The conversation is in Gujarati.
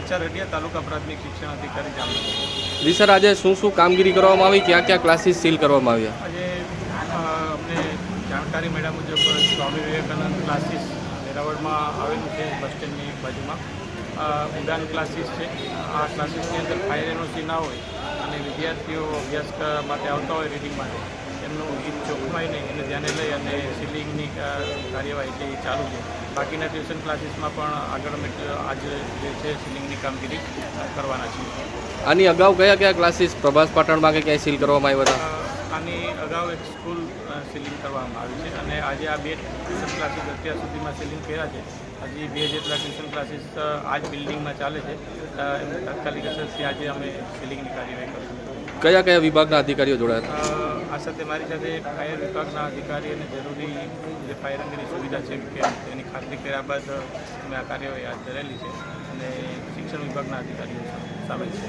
એચઆર હડિયા તાલુકા પ્રાથમિક શિક્ષણ અધિકારી જામનગર. જી સર આજે શું શું કામગીરી કરવામાં આવી? ક્યાં ક્યાં ક્લાસીસ સીલ કરવામાં આવ્યા? આજે અમને જાણકારી મળ્યા મુજબ સ્વામી વિવેકાનંદ ક્લાસીસ વેરાવળમાં આવેલું છે બસ સ્ટેન્ડની બાજુમાં. ઉડાન ક્લાસીસ છે. આ ક્લાસીસની અંદર ફાયર એનઓસી ના હોય અને વિદ્યાર્થીઓ અભ્યાસ કરવા માટે આવતા હોય રીડિંગ માટે. એમનું હિત ચોખવાય નહીં એને ધ્યાને લઈ અને સિલિંગની કાર્યવાહી છે એ ચાલુ છે. બાકીના ટ્યુશન ક્લાસીસમાં પણ આગળ અમે આજે જે છે સિલિંગની કામગીરી કરવાના છીએ. આની અગાઉ કયા કયા ક્લાસીસ પ્રભાસ પાટણમાં કે ક્યાંય સીલ કરવામાં આવ્યા હતા? આની અગાઉ એક સ્કૂલ સિલિંગ કરવામાં આવી છે અને આજે આ બે ટ્યુશન ક્લાસીસ અત્યાર સુધીમાં સીલિંગ કર્યા છે. હજી બે જેટલા ટ્યુશન ક્લાસીસ આ જ બિલ્ડિંગમાં ચાલે છે. તાત્કાલિક અસરથી આજે અમે સીલિંગની કાર્યવાહી કરીશું. કયા કયા વિભાગના અધિકારીઓ જોડાયા હતા? આ સાથે મારી સાથે ફાયર વિભાગના અધિકારી અને જરૂરી જે ફાયર અંગેની સુવિધા છે કે તેની ખાતરી કર્યા બાદ અમે આ કાર્યવાહી હાથ ધરેલી છે અને શિક્ષણ વિભાગના અધિકારીઓ સામેલ છે.